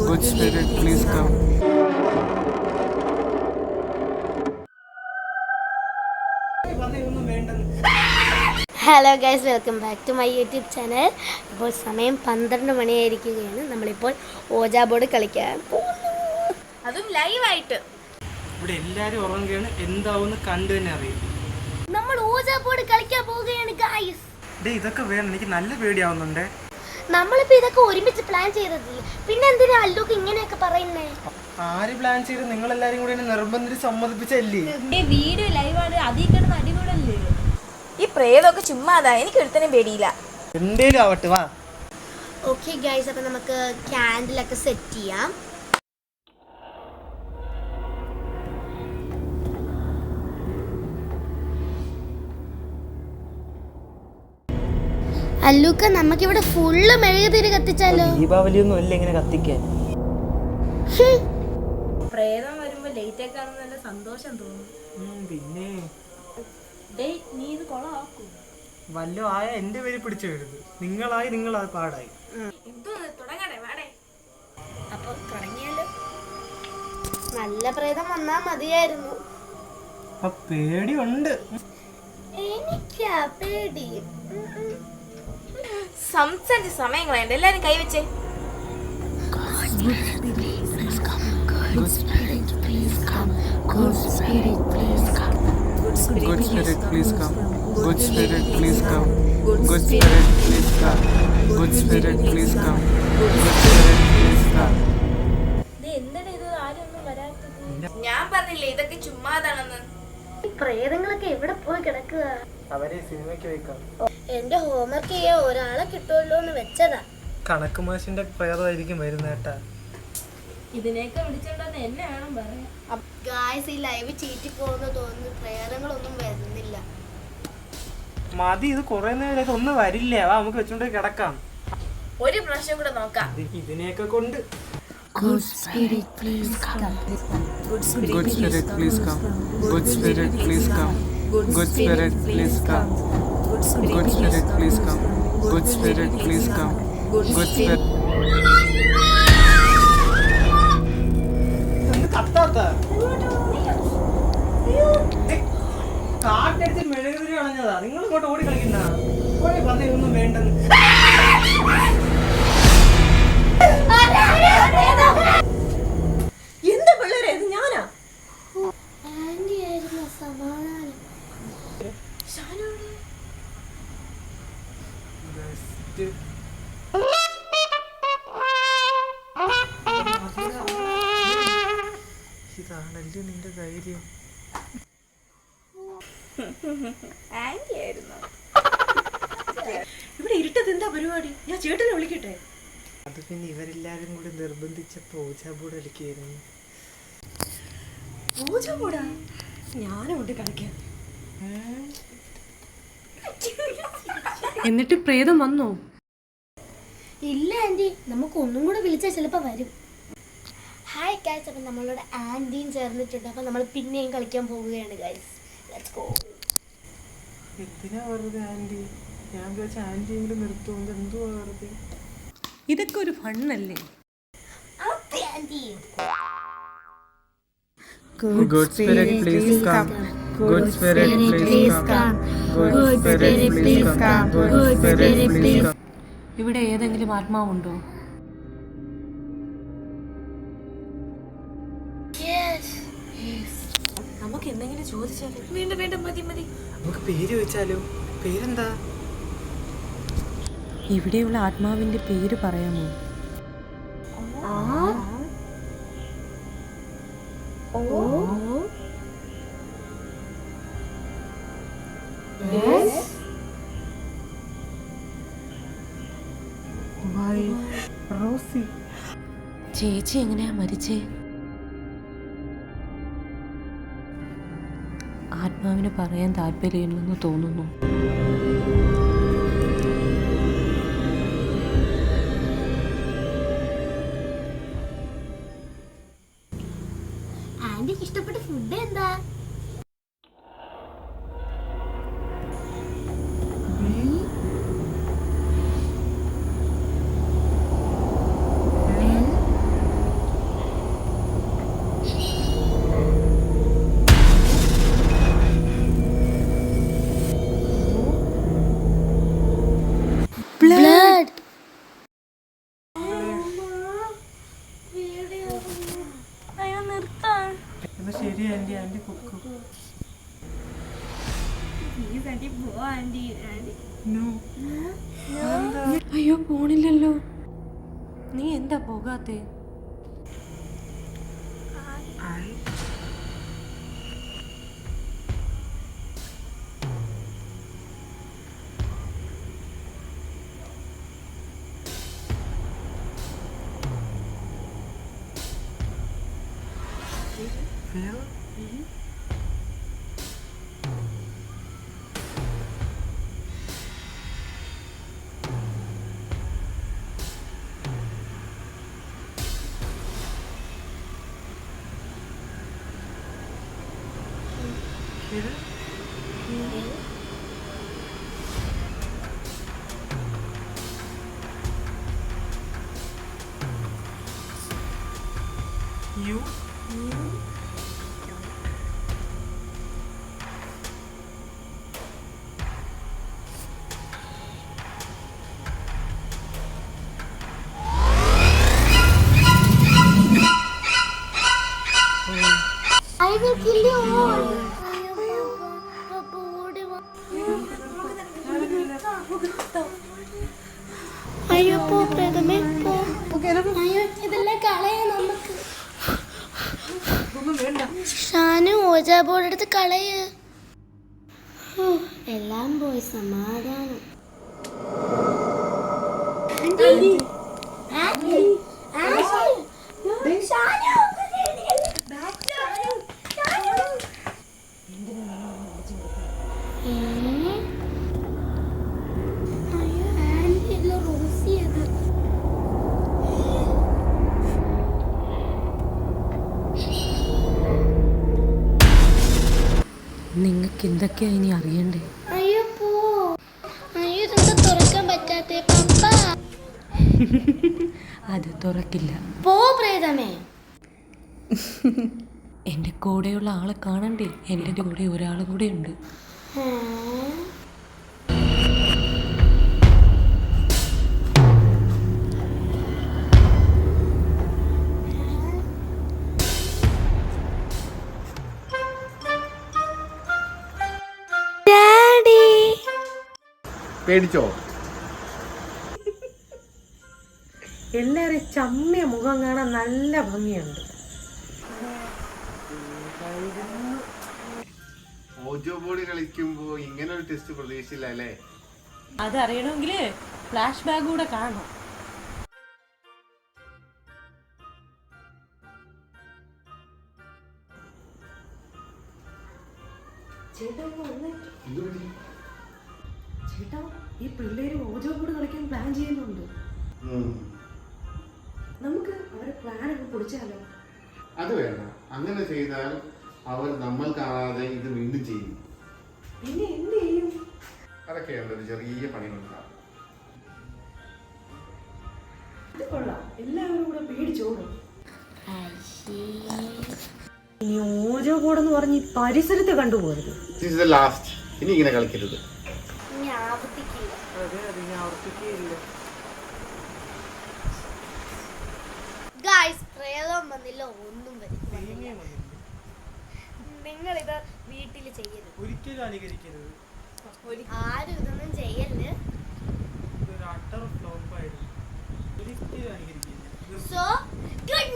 Good Spirit, please come. Hello guys welcome back to my YouTube channel ഇപ്പോൾ സമയം പന്ത്രണ്ട് മണിയായിരിക്കുകയാണ്. നമ്മളിപ്പോൾ ഓജാ ബോർഡ് കളിക്കാൻ അതും ലൈവായിട്ട് ഇവിടെ എല്ലാരും ഉറങ്ങുകയാണ്. എന്താവുമെന്ന് കണ്ടു തന്നെ അറിയും. നമ്മൾ ഓജാ ബോർഡ് കളിക്കാൻ പോവുകയാണ് ഗൈസ് ഇതൊക്കെ വേണം. എനിക്ക് നല്ല പേടിയാവുന്നുണ്ട്. നമ്മളിപ്പോൾ ഇതൊക്കെ ഒരുമിച്ച് പ്ലാൻ ചെയ്തതില്ല പിന്നെ എന്തിനാ അല്ലൂക്ക് ഇങ്ങനെയൊക്കെ പറയുന്നേ? ആര് പ്ലാൻ ചെയ്ത് നിങ്ങൾ എല്ലാരും കൂടി നിർബന്ധിച്ച് സമ്മതിപ്പിച്ചല്ലേ? വീഡിയോ ലൈവാണ് അതിൽ കിടന്ന് ഈ പ്രേതമൊക്കെ ചുമ്മാതാ. എനിക്ക് ഒരുത്തനും പേടിയില്ല. എന്തേലും ആവട്ടെ വാ. ഓക്കെ ഗൈസ് അപ്പൊ നമുക്ക് ക്യാൻഡിലൊക്കെ സെറ്റ് ചെയ്യാം. അല്ലൂക്ക നമുക്കിവിടെ ഫുള്ള് മെഴുകുതിരി കത്തിച്ചാലോ? ദീപാവലി ഒന്നും അല്ല ഇങ്ങനെ കത്തിക്കാൻ. പ്രേതം വരുമ്പോ ലേറ്റ് ഒക്കെ നല്ല സന്തോഷം തോന്നും. പിന്നെ. ഡേ നീ ഇത് കൊളാക്കൂ വല്ലോ ആയ എന്റെ പേര് പിടിച്ചു വരുത്. നിങ്ങളായി നിങ്ങൾ അത് പാടായി അപ്പൊ നല്ല പ്രേതം വന്നാ മതിയായിരുന്നു. പേടിയുണ്ട്. എനിക്കാ പേടി. സംസാരിച്ച സമയം കളയണ്ട എല്ലാരും കൈവച്ചേ Good Spirit, please come. Good Spirit, please come. Good Spirit, please come. Good Spirit, please come. Good Spirit, please come. ഞാൻ പറഞ്ഞില്ലേ ഇതൊക്കെ ചുമ്മാതാണെന്ന് പ്രേതങ്ങളൊക്കെ എവിടെ പോയി കിടക്കുക അവരെ സിനിമയ്ക്ക് വെക്കാം എന്റെ ഹോംവർക്ക് ചെയ്യാൻ ഒരാളെ കിട്ടുമല്ലോ എന്ന് വെച്ചതാ. കണക്ക് മാഷിന്റെ പ്രേതമായിരിക്കും വരുന്ന കേട്ടാ ഇതിനെയൊക്കെ വിളിച്ചോണ്ടെന്ന് എന്നെ വേണം പറയാൻ ഗായ്സ് ഈ ലൈവ് ചീറ്റി പോകുന്ന തോന്നുന്നു. പ്രേതങ്ങളൊന്നും വരുന്നില്ല. മതി ഇത് കുറെ നേരം ഒന്നും വരില്ല. വാ നമുക്ക് വെച്ചോണ്ട് കിടക്കാം. ഒരു പ്രാവശ്യം കൂടെ നോക്കാം. ഇത് ഇതിനെയൊക്കെ കൊണ്ട്. Good Spirit, please come. Good Spirit, please come. Good Spirit, please come. Good Spirit, please come. Good Spirit, please come. Good Spirit, please come. Good Spirit. കാറ്റടിച്ച് മെഴുകുതിരി കളഞ്ഞതാ നിങ്ങൾ ഇങ്ങോട്ട് ഓടി കളിക്കുന്ന ഓടി പറഞ്ഞ ഇതൊന്നും വേണ്ടെന്ന് ഇതാണല്ലേ നിന്റെ ധൈര്യം. ഇവിടെ ഇരുട്ടത്ത് എന്താ പരിപാടി? ഞാൻ ചേട്ടനെ വിളിക്കട്ടെ. അത് പിന്നെ ഇവരെല്ലാരും കൂടി നിർബന്ധിച്ച പൂജാബോർഡ് കളിക്കായിരുന്നു പൂജ കൂടാ ഞാനും ഉണ്ട് കളിക്കാൻ. എന്നിട്ട് പ്രേതം വന്നോ? ഇല്ല ആന്റി നമുക്ക് ഒന്നും കൂടെ വിളിച്ചാൽ ചിലപ്പോ വരും. ഹായ് ഗൈസ് അപ്പം നമ്മളോട് ആന്റിയും ചേർന്നിട്ടുണ്ട്. അപ്പം നമ്മൾ പിന്നെയും കളിക്കാൻ പോവുകയാണ് ഗൈസ് ലെറ്റ്സ് ഗോ എന്തിനാ വെറുതെ ഞാൻ വിചാരിച്ച എന്തുവാ വെറുതെ? ഇതൊക്കെ ഒരു ഫണ്ണല്ലേ Good Spirit, please come. Good Spirit, please come. Good Spirit, please come. Good Spirit, please come. ഇവിടെ ഏതെങ്കിലും ആത്മാവുണ്ടോ? നമുക്ക് എന്തെങ്കിലും ചോദിച്ചാലോ? വീണ്ടും വീണ്ടും മതി മതി. നമുക്ക് പേര് ചോദിച്ചാലോ? പേരെന്താ? ഇവിടെയുള്ള ആത്മാവിന്റെ പേര് പറയാമോ? ചേച്ചി എങ്ങനെയാ മരിച്ചേ? ആത്മാവിന് പറയാൻ താല്പര്യമില്ലെന്ന് തോന്നുന്നു. ആന്റിക്ക് ഇഷ്ടപ്പെട്ട ഫുഡ് എന്താ? അയ്യോ പോണില്ലല്ലോ നീ എന്താ പോകാത്തേ 얘를? 응. 유? 유? 아이고, 길려. അയ്യോ പോ പ്രേതമേ പോ. അയ്യോ ഇതെല്ലാം കളയാ നമുക്ക്. ഷാനു ഓജാ ബോർഡ് എടുത്ത് കളയ്. ഹോ, എല്ലാം പോയി സമാധാനം. എന്തൊക്കെയാ ഇനി അറിയണ്ടേ? അയ്യോ പോ. അയ്യോ തുറക്കാൻ പറ്റാത്തെ? പപ്പ. അത് തുറക്കില്ല. പോ പ്രേതമേ. എന്റെ കൂടെയുള്ള ആളെ കാണണ്ടേ? എന്റെ കൂടെ ഒരാൾ കൂടെ ഉണ്ട്. പേടിച്ചോ? എല്ലാവരും ചമ്മിയ മുഖം കാണാൻ നല്ല ഭംഗിയുണ്ട്. ഓജോ കളിക്കുമ്പോ ഇങ്ങനെ ഒരു ടെസ്റ്റ് പ്രതീക്ഷിച്ചില്ല അല്ലേ? അതറിയണമെങ്കിൽ ഫ്ലാഷ് ബാഗ് കൂടെ കാണണം. ചേട്ടാ ഈ പിള്ളേര് ഓജോ കൂടെ കളിക്കാൻ പ്ലാൻ ചെയ്യുന്നുണ്ട്. നമുക്ക് അവരെ പ്ലാൻ ഒക്കെ പൊടിച്ചാലോ അത് വേണ്ട. അങ്ങനെ ചെയ്താൽ അവർ നമ്മൾ കാണാതെ ഇത് വീണ്ടും ചെയ്യും. പിന്നെ എന്ത് ചെയ്യും? അതൊക്കെയാണ് ഒരു ചെറിയ പണികളുണ്ടാവും. ഇത് കൊള്ളാം. എല്ലാവരും കൂടെ പേടിച്ചോടും ഓജോ കൂടെന്ന് പറഞ്ഞ് പരിസരത്ത് കണ്ടുപോകരുത്. ദിസ് ദ ലാസ്റ്റ് ഇനി ഇങ്ങനെ കളിക്കരുത്. അതെ അതെ ഞാൻ ആവർത്തിക്കുകയില്ല ഗായ്സ് പ്രേതം വന്നില്ല ഒന്നും വന്നില്ല. നിങ്ങളിത് വീട്ടിൽ ചെയ്യരുത്. ഒരിക്കലും അനുകരിക്കരുത് ആരും ഇതൊന്നും ചെയ്യൽ സോ ഗുഡ്